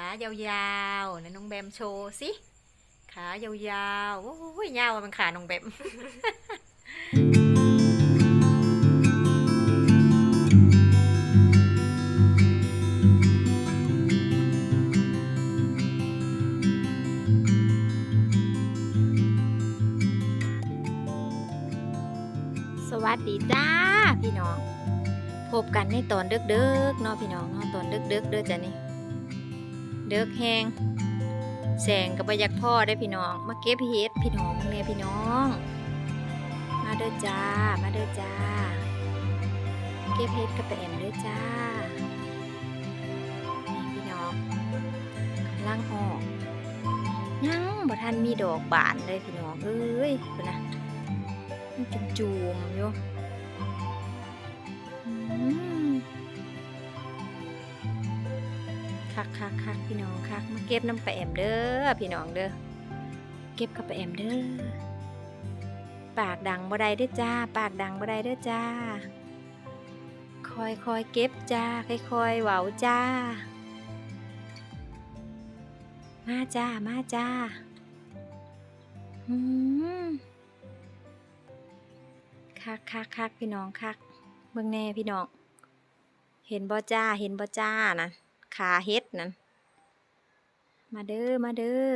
ขายาวๆนะน้องแบมโชว์สิ ขายาวๆโอ้ยยาวอะมันขาน้องแบมสวัสดีจ้าพี่น้อง พบกันในตอนเดึกๆเนาะพี่น้องเนาะตอนเดึกๆเด้อจ้ะนี่ เดึกแหงแสงกับประยักพ่อได้พี่น้อง มาเก็บเห็ดพี่น้องเนี่ยพี่น้อง มาเด้อจ้า มาเด้อจ้า เก็บเห็ดกับแอมเด้อจ้านี่พี่น้องกำลังออกยังบ่ทันมีดอกบานเลยพี่น้องเอ้ยพุ่นะจุ่มจุ่มๆอยู่อืม คักคักคักพี่น้องคักมาเก็บน้ำปลาแอมเด้อพี่น้องเด้อเก็บกับปลาแอมเด้อปากดังบ่ได้เด้อจ้า ปากดังบ่ได้เด้อจ้า คอยคอยเก็บจ้าค่อยคอยๆเว้าจ้า มาจ้ามาจ้าอืมคักคักคักพี่น้องคักเบิ่งแน่พี่น้องเห็นบ่จ้า เห็นบ่จ้านะ ขาเฮ็ดนั่นมาเด้อ มาเด้อ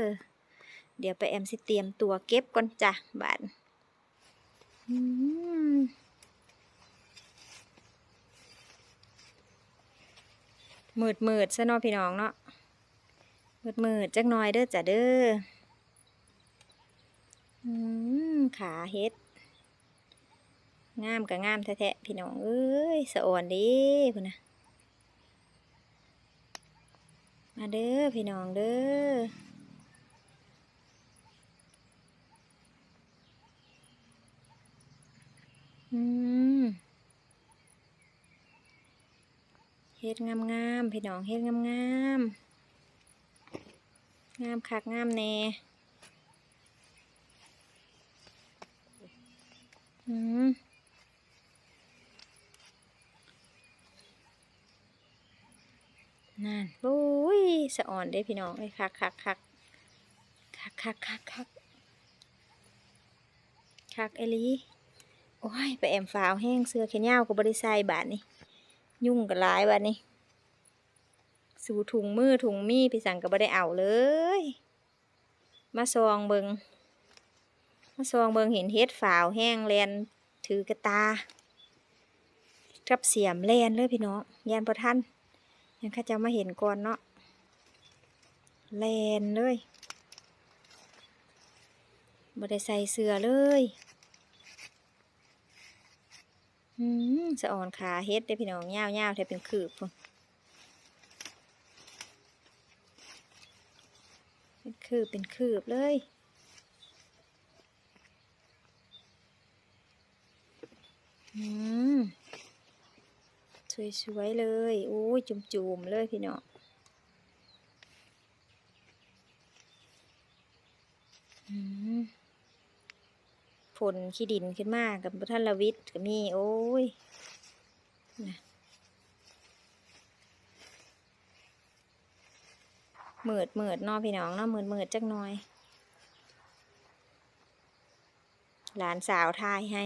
เดี๋ยวไปแอมสิเตรียมตัวเก็บก่อนจ้ะบาดอืมมืดมืดซะเนาะพี่น้องเนาะมืดมืดจักหน่อยเด้อจ้ะเด้ออืมขาเฮ็ด งามก็งามแท้ๆพี่น้อง เอ้ยสะอ่อนดีพุ่นนะ มาเด้อพี่น้องเด้อเฮ็ดงามๆพี่น้องเฮ็ดงามๆงามคักงามแน่อืมนั่นโอ้ย สะอ่อนเด้พี่น้องเอ้ยคักคักคักคักคักคักคักคักเอลีโอ้ยไปแอมฟาวแห้งเสื้อแขนยาวก็บบริใส่บาทนี่ยุ่งกับหลายบาทนี่สู่ถุงมือถุงมีพี่สั่งก็บ่ได้เอาเลย มาซองเบิงมาซองเบิงเห็นเฮ็ดฝาวแห้งแลนถือกระตากับเสียมแลนเลยพี่น้องยานประทันยังข้าจะมาเห็นก่อนเนาะ แลนเลยบ่ได้ใส่เสื้อเลยอืมสะอ่อนขาเฮ็ดได้พี่น้องยาวๆแทบเป็นคืบพุ่นเป็นคืบเป็นคืบเลยอืมสวยๆเลยโอ้ยจุ่มๆเลยพี่น้อง อืมฝนขี้ดินขึ้นมากกับท่านละวิทย์ก็มีโอ้ยนะเมืดเมืดนอพี่น้องเนาะเมืดเมืดจักหน่อย หลานสาวทายให้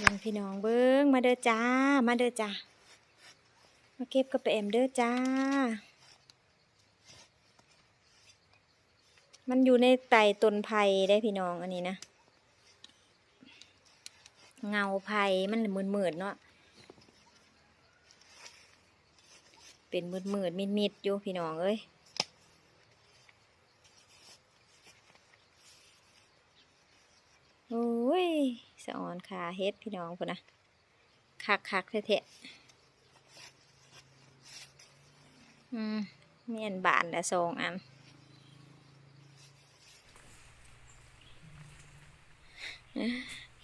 เบิ่งพี่น้องเบิ้งมาเด้อจ้า มาเด้อจ้า มาเก็บกระเปมเด้อจ้า มันอยู่ในไต่ต้นไผ่ได้พี่น้องอันนี้นะ เงาไผ่มันมืดๆเนาะ เป็นมืดๆมิดๆอยู่พี่น้องเอ้ยโอ้ย สะอ่อนขาเฮ็ดพี่น้องพุ่นนะคักคักๆเทะๆอืมมีอันบานและสองอัน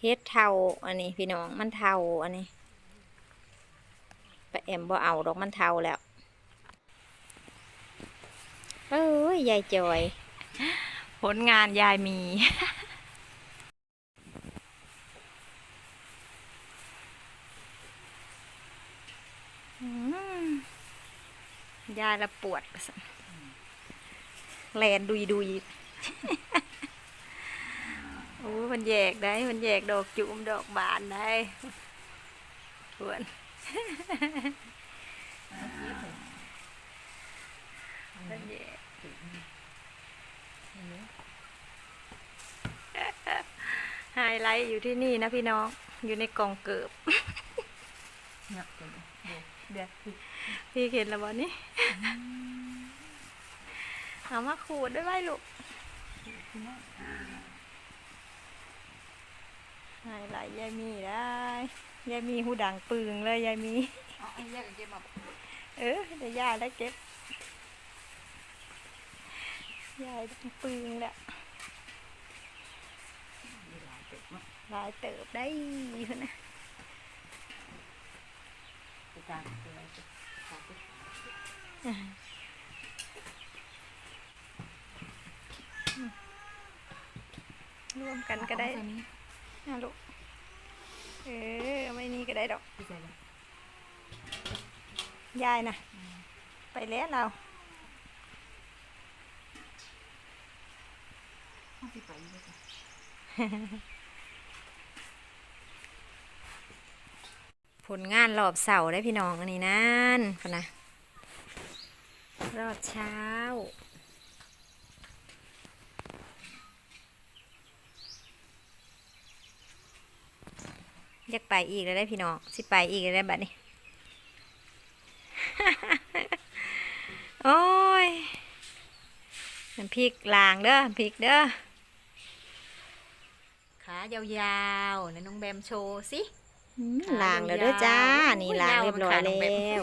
เฮ็ดเทาอันนี้พี่น้องมันเทาอันนี้ปแอมบ่เอาดอกมันเทาแล้วเอ้ยยายจอย ผลงานยายมี ยายละปวดประสันแลนดุยดุยโอ้มันแยกได้มันแยกดอกจุ่มดอกบานได้ปวดมันแยกไฮไลท์อยู่ที่นี่นะพี่น้อง อยู่ในกองเกิบ เดี๋ยวพี่เห็นแล้วบอนี่เอามาขูดด้วยไว้ลูกไฮไลท์ยายมีได้ยายมีหูดังปึงเลยยายมีเอาไอ้แยกกันเก็บมาเออเดี๋ยวย่าได้เก็บยายดังปึงแหละหลายเก็บมาหลายเติบได้พุ่นนะ ไปตามตัวอะไรก็ตามไปรวมกันก็ได้เอาใส่นี้นะลูกเออไม่นี่ก็ได้ดอก ยายนะ ไปแล้วเราเอาสิไปเลยจ้ะ ผลงานรอบเสาได้พี่น้องอันนี้นั่นพนะรอบเช้า อยากไปอีกแล้วได้พี่น้องสิไปอีกแล้วได้บัดนี้โอ้ยน้ำพริกลางเด้อพริกเด้อขายาวๆนะน้องแบมโชว์สิ ล้างแล้วเด้อจ้ายาวๆนี่ล้างเรียบร้อยโอ้ยยาวมันขาดลงแล้แบบว